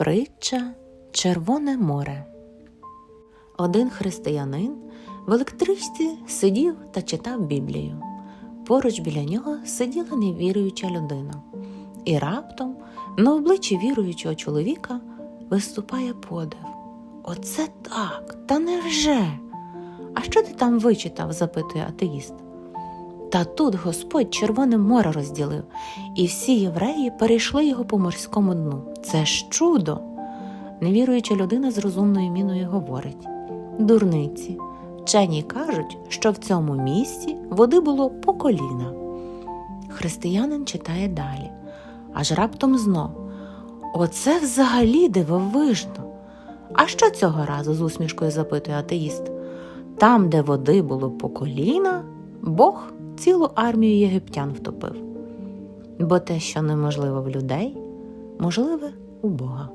Притча Червоне море. Один християнин в електричці сидів та читав Біблію. Поруч біля нього сиділа невіруюча людина. І раптом на обличчі віруючого чоловіка виступає подив. Оце так, та невже? А що ти там вичитав? запитує атеїст. Та тут Господь Червоне море розділив, і всі євреї перейшли його по морському дну. Це ж чудо. Невіруюча людина з розумною міною говорить дурниці. Вчені кажуть, що в цьому місці води було по коліна. Християнин читає далі, аж раптом знов. Оце взагалі дивовижно. А що цього разу? з усмішкою запитує атеїст. Там, де води було по коліна, Бог цілу армію єгиптян втопив. Бо те, що неможливо в людей, можливе у Бога.